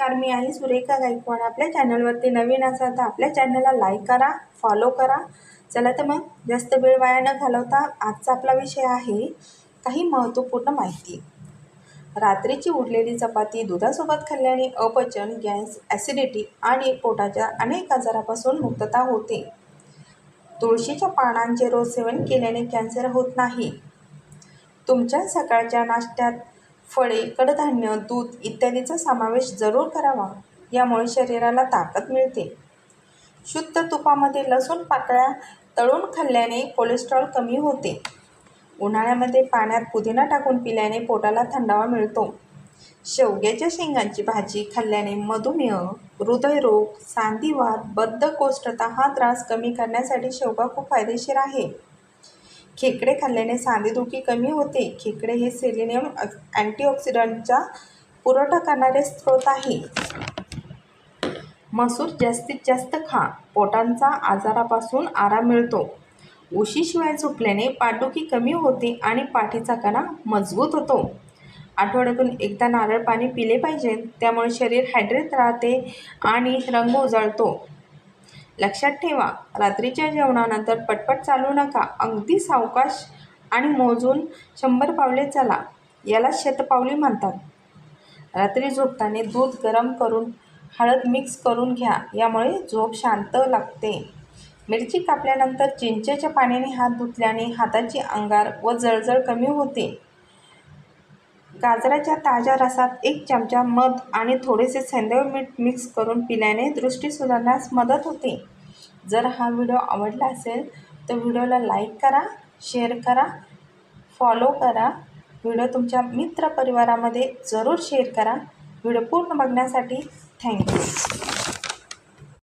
नमस्कार मी आहे सुरेखा गायकवाड. आपल्या चॅनलवरती नवीन असाल तर आपल्या चॅनलला लाईक करा फॉलो करा. चला तर मग जास्त वेळ वाया न घालवता आजचा आपला विषय आहे काही महत्त्वपूर्ण माहिती. रात्रीची उरलेली चपाती दुधासोबत खाल्ल्याने अपचन गॅस ॲसिडिटी आणि पोटाच्या अनेक आजारापासून मुक्तता होते. तुळशीच्या पानांचे रोज सेवन केल्याने कॅन्सर होत नाही. तुमच्या सकाळच्या नाश्त्यात फळे कडधान्य दूध इत्यादीचा समावेश जरूर करावा. यामुळे शरीराला ताकद मिळते. शुद्ध तुपामध्ये लसूण पाकळ्या तळून खाल्ल्याने कोलेस्ट्रॉल कमी होते. उन्हाळ्यामध्ये पाण्यात पुदिना टाकून पिल्याने पोटाला थंडावा मिळतो. शेवग्याच्या शेंगांची भाजी खाल्ल्याने मधुमेह हृदयरोग सांधिवात बद्धकोष्ठता हा त्रास कमी करण्यासाठी शेवगा खूप फायदेशीर आहे. खेकडे खाल्ल्याने सांधेदुखी कमी होते. खेकडे हे सेलेनियम अँटीऑक्सिडंटचा पुरवठा करणारे स्रोत आहे. मसूर जास्तीत जास्त खा. पोटांचा आजारापासून आराम मिळतो. उशीशिवाय झोपल्याने पाठदुखी कमी होते आणि पाठीचा कणा मजबूत होतो. आठवड्यातून एकदा नारळ पाणी पिले पाहिजे. त्यामुळे शरीर हायड्रेट राहते आणि रंग उजळतो. लक्षात ठेवा रात्रीच्या जेवणानंतर पटपट चालू नका. अगदी सावकाश आणि मोजून शंभर पावले चला याला शतपावली म्हणतात. रात्री झोपताना दूध गरम करून हळद मिक्स करून घ्या यामुळे झोप शांत लागते. मिरची कापल्यानंतर चिंचेच्या पाण्याने हात धुतल्याने हाताची अंगार व जळजळ कमी होते. गाजराच्या ताज्या रसात एक चमचा मध आणि थोडेसे सैंधव मीठ मिक्स करून पिल्याने दृष्टी सुधारण्यास मदत होते. जर हा व्हिडिओ आवडला असेल तर व्हिडिओला लाईक करा शेअर करा फॉलो करा. व्हिडिओ तुमच्या मित्रपरिवारामध्ये जरूर शेअर करा. व्हिडिओ पूर्ण बघण्यासाठी थँक्यू